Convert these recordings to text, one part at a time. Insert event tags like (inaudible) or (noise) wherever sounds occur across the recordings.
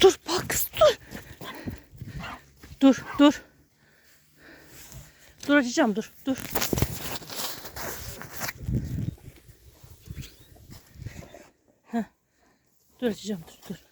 dur bak kız dur. Dur dur. Dur açacağım dur dur. Heh. Dur açacağım dur dur.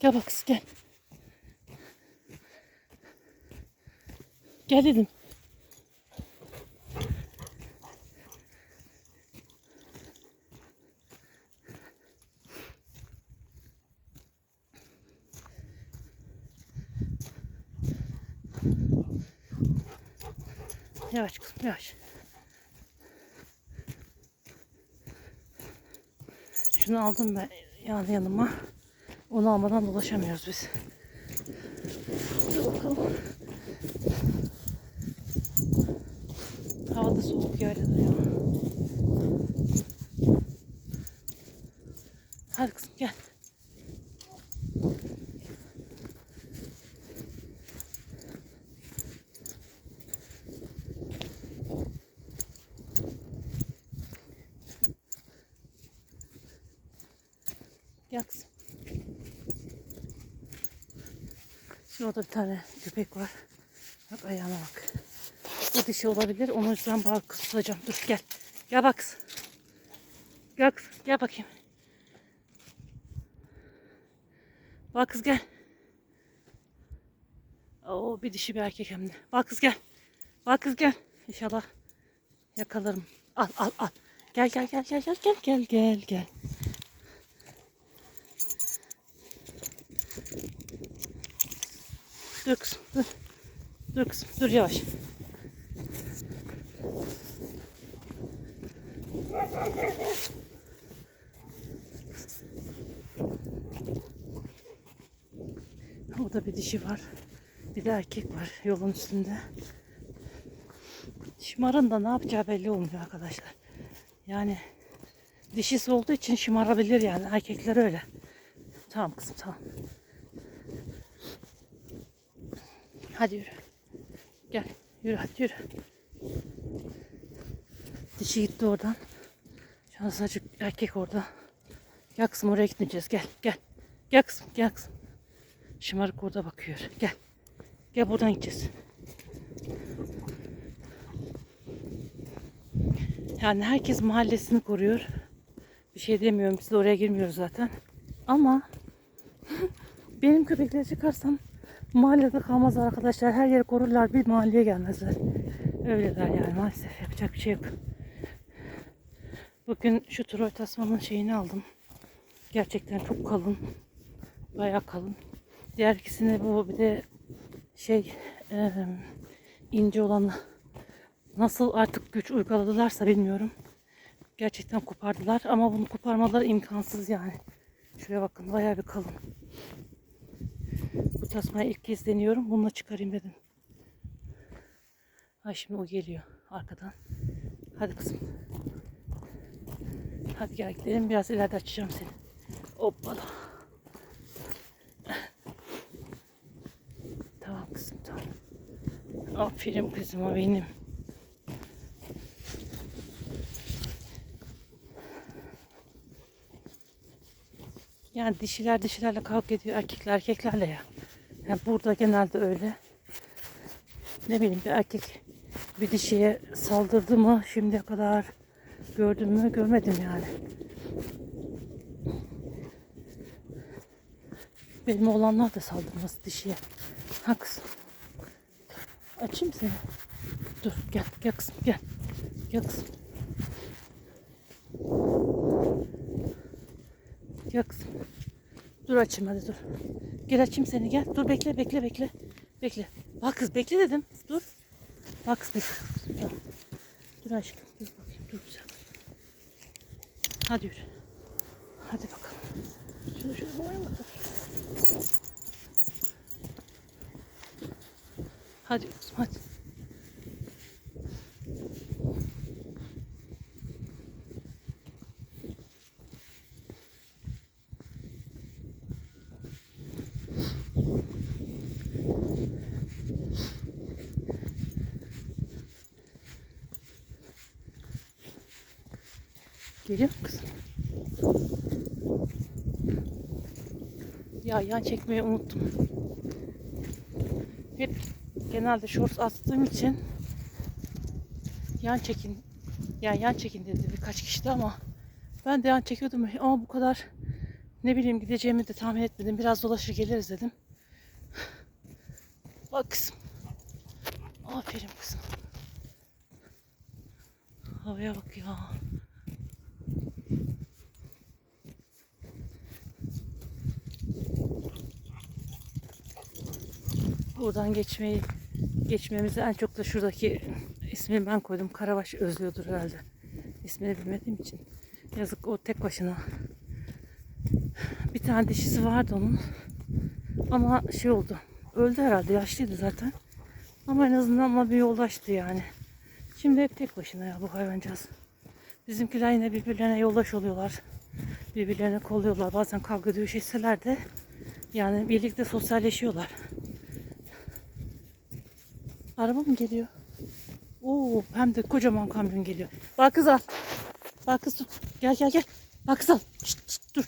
Gel bak kız gel. Gel dedim. Yavaş kızım yavaş. Şunu aldım ben yani yanıma. Onu almadan dolaşamıyoruz biz. Dur bakalım. Hava da soğuk yerde duruyor. Hadi kızım gel. Gel. Şurada bir tane köpek var. Bak ayağına bak. Bu dişi olabilir. Onun yüzden bak kız tutacağım. Dur gel. Gel bak kız. Gel kız. Gel bakayım. Bak kız gel. Oo bir dişi bir erkek hem de. Bak kız gel. Bak kız gel. İnşallah yakalarım. Al al al. Gel gel gel gel gel gel gel gel gel. Dur kızım dur. Dur kızım dur yavaş. Orada bir dişi var. Bir de erkek var yolun üstünde. Şımarın da ne yapacağı belli olmuyor arkadaşlar. Yani dişisi olduğu için şımarabilir yani. Erkekler öyle. Tamam kızım tamam. Hadi yürü. Gel. Yürü hadi yürü. Dişi gitti oradan. Şu an sadece erkek orada. Gel kızım oraya gitmeyeceğiz. Gel gel. Gel kızım gel kızım. Şımarık orada bakıyor. Gel. Gel buradan gideceğiz. Yani herkes mahallesini koruyor. Bir şey demiyorum. Biz de oraya girmiyoruz zaten. Ama (laughs) benim köpekleri çıkarsam mahallede kalmaz arkadaşlar. Her yeri korurlar. Bir mahalleye gelmezler. Öyleler yani maalesef. Yapacak bir şey yok. Bugün şu Troy tasmanın şeyini aldım. Gerçekten çok kalın. Bayağı kalın. Diğer ikisini bu bir de şey e, ince olanı nasıl artık güç uyguladılarsa bilmiyorum. Gerçekten kopardılar ama bunu koparmaları imkansız yani. Şuraya bakın bayağı bir kalın. Tasmayı ilk kez deniyorum. Bununla çıkarayım dedim. Ay şimdi o geliyor arkadan. Hadi kızım. Hadi gel gidelim. Biraz ileride açacağım seni. Hoppala. Tamam kızım tamam. Aferin kızıma benim. Yani dişiler dişilerle kavga ediyor, erkekler erkeklerle ya. Yani burada genelde öyle. Ne bileyim bir erkek bir dişiye saldırdı mı şimdiye kadar gördüm mü görmedim yani. Benim oğlanlar da saldırmaz dişiye. Ha kızım. Açayım seni. Dur gel gel kızım gel. Gel kızım. Gel kızım. Dur açayım hadi dur. Gel açayım seni gel. Dur bekle bekle bekle. Bekle. Bak kız bekle dedim. Dur. Bak kız bekle. Dur, dur aşkım. Dur bakayım. Dur güzel. Hadi yürü. Hadi bakalım. Şunu şunu boyama. Hadi kızım hadi. Geliyor mu kızım? Ya yan çekmeyi unuttum. Hep genelde shorts attığım için yan çekin yani yan çekin dedi birkaç kişi ama ben de yan çekiyordum ama bu kadar ne bileyim gideceğimi de tahmin etmedim. Biraz dolaşır geliriz dedim. Bak kızım. Aferin kızım. Havaya bak ya. Buradan geçmeyi geçmemizi en çok da şuradaki ismini ben koydum. Karabaş özlüyordur herhalde. İsmini bilmediğim için. Yazık o tek başına. Bir tane dişisi vardı onun. Ama şey oldu. Öldü herhalde. Yaşlıydı zaten. Ama en azından ama bir yoldaştı yani. Şimdi hep tek başına ya bu hayvancağız. Bizimkiler yine birbirlerine yoldaş oluyorlar. Birbirlerine kolluyorlar. Bazen kavga dövüşseler de yani birlikte sosyalleşiyorlar. Araba mı geliyor? Oo, hem de kocaman kamyon geliyor. Bak kız al. Bak kız tut. Gel gel gel. Bak kız al. Şşt, şşt, dur.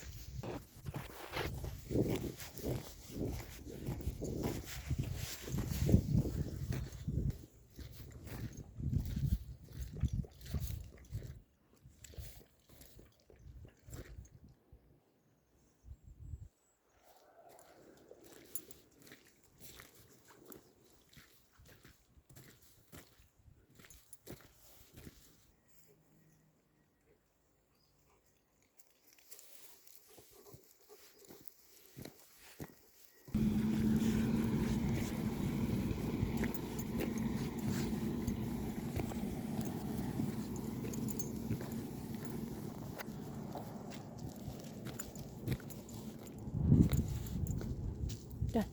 Gel.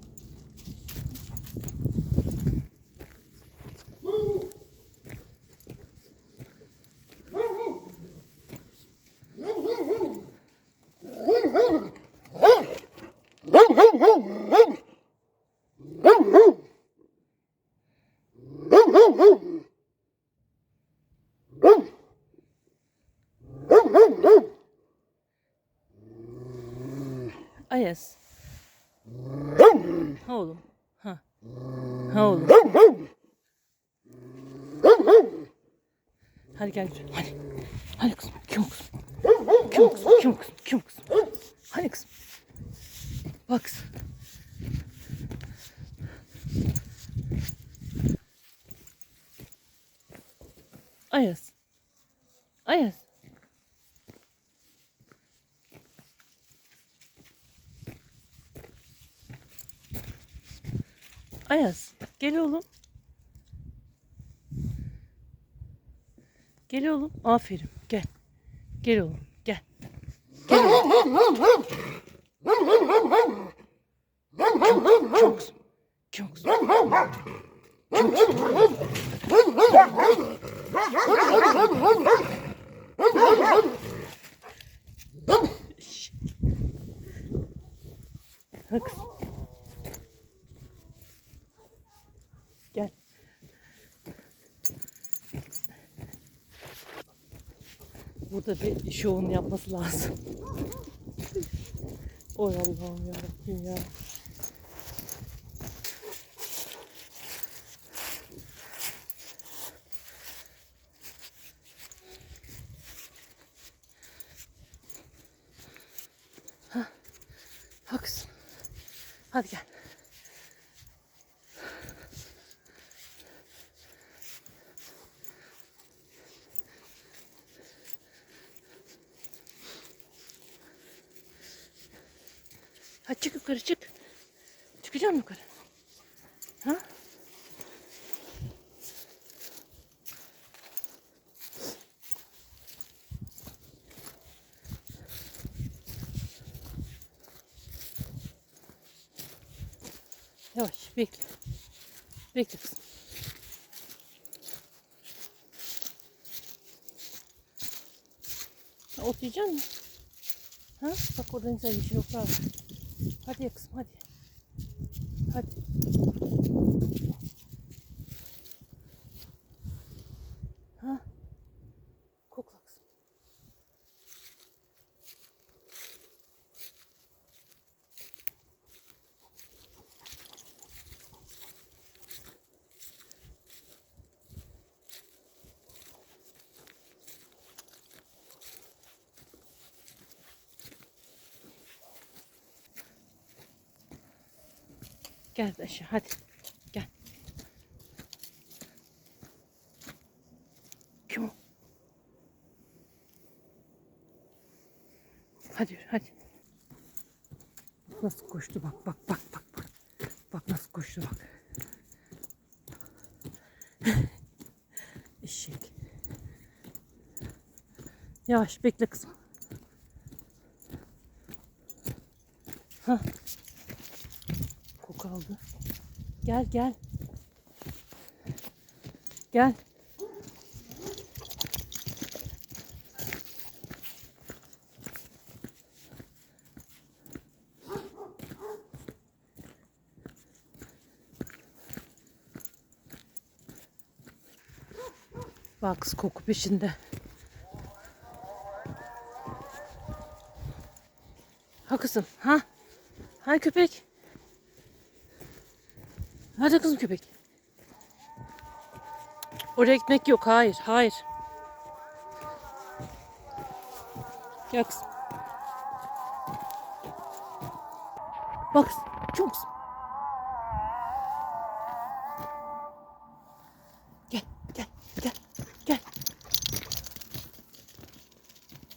Ayaz. Ha oğlum. Ha. Ha oğlum. Hadi gel. Hadi. Hadi kızım. Kim kızım? Kim kızım? Kim kızım? Kim kızım? Hadi kızım. Bak kızım. Ayaz. Ayaz. Ayaz. Gel oğlum. Gel oğlum. Aferin. Gel. Gel oğlum. Gel. Gel oğlum. Çok kızım. Çok kızım. Şş. Ha kızım. Gel. Burada bir şovun yapması lazım. Oy Allah'ım yarabbim ya. Ha, ha kızım. Hadi gel. Hadi çık yukarı çık. Çıkacağım yukarı. Ha? Yavaş bekle. Bekle kızım. Ha, Ot yiyecek misin? Ha? Bak orada güzel yeşil otlar var. Hadi ya kızım hadi. Hadi. Gel aşağı hadi. Gel. Kim o? Hadi yürü hadi. Nasıl koştu bak bak bak bak bak. Bak nasıl koştu bak. (laughs) Eşek. Yavaş bekle kızım. Ha. Koku aldı. Gel gel. Gel. Bak koku peşinde. Ha kızım ha. Ha köpek. Hadi kızım köpek. Oraya gitmek yok. Hayır, hayır. Gel kızım. Bak çok kızım. Gel, gel, gel, gel.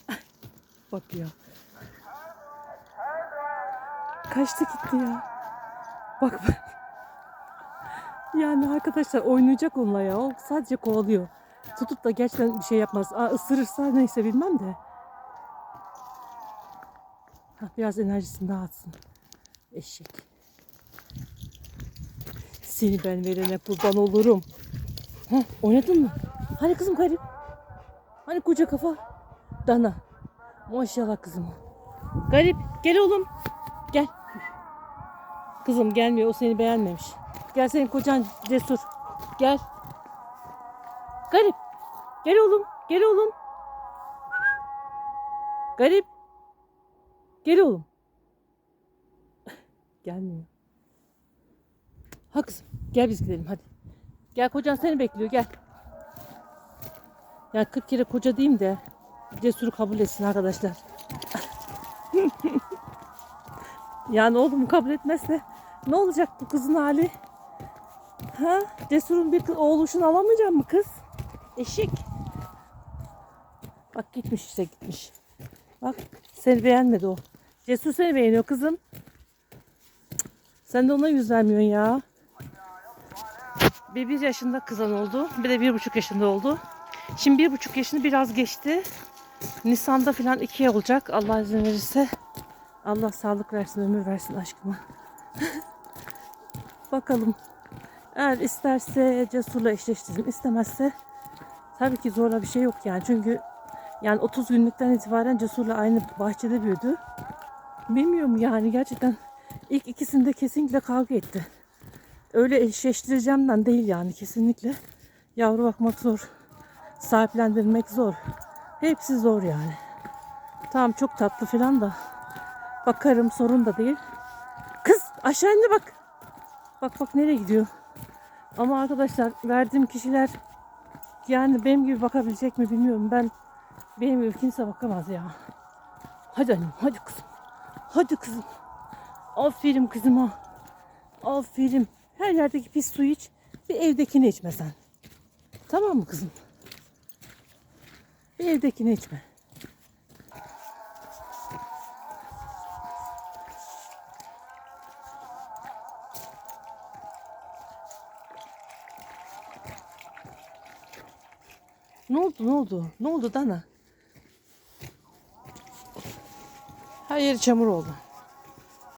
Ay, Bak ya. Kaçtı gitti ya. Bak bak. Yani arkadaşlar oynayacak onunla ya. O sadece kovalıyor. Tutup da gerçekten bir şey yapmaz. Aa, ısırırsa neyse bilmem de. Ha, biraz enerjisini dağıtsın. Eşek. Seni ben verene kurban olurum. Ha, oynadın mı? Hani kızım garip? Hani koca kafa? Dana. Maşallah kızım. Garip. Gel oğlum. Gel. Kızım gelmiyor. O seni beğenmemiş. Gel senin kocan cesur. Gel. Garip. Gel oğlum. Gel oğlum. Garip. Gel oğlum. (laughs) Gelmiyor. Ha kızım. Gel biz gidelim hadi. Gel kocan seni bekliyor gel. Ya 40 kere koca diyeyim de cesuru kabul etsin arkadaşlar. (laughs) yani oğlum kabul etmezse ne olacak bu kızın hali? Ha? Cesur'un bir oğluşunu alamayacak mı kız? Eşek. Bak gitmiş işte gitmiş. Bak seni beğenmedi o. Cesur seni beğeniyor kızım. Sen de ona yüz vermiyorsun ya. Bir bir yaşında kızan oldu. Bir de bir buçuk yaşında oldu. Şimdi bir buçuk yaşını biraz geçti. Nisan'da falan ikiye olacak. Allah izin verirse. Allah sağlık versin, ömür versin aşkıma. (laughs) Bakalım. Eğer isterse Cesur'la eşleştirin. istemezse tabii ki zorla bir şey yok yani. Çünkü yani 30 günlükten itibaren Cesur'la aynı bahçede büyüdü. Bilmiyorum yani gerçekten ilk ikisinde kesinlikle kavga etti. Öyle eşleştireceğimden değil yani kesinlikle. Yavru bakmak zor. Sahiplendirmek zor. Hepsi zor yani. Tamam çok tatlı falan da. Bakarım sorun da değil. Kız aşağı indi bak. Bak bak nereye gidiyor. Ama arkadaşlar verdiğim kişiler yani benim gibi bakabilecek mi bilmiyorum. Ben benim gibi kimse bakamaz ya. Hadi annem hadi kızım. Hadi kızım. Aferin kızıma. Aferin. Her yerdeki pis suyu iç. Bir evdekini içme sen. Tamam mı kızım? Bir evdekini içme. Oldu ne oldu? Ne oldu Dana? Her yeri çamur oldu.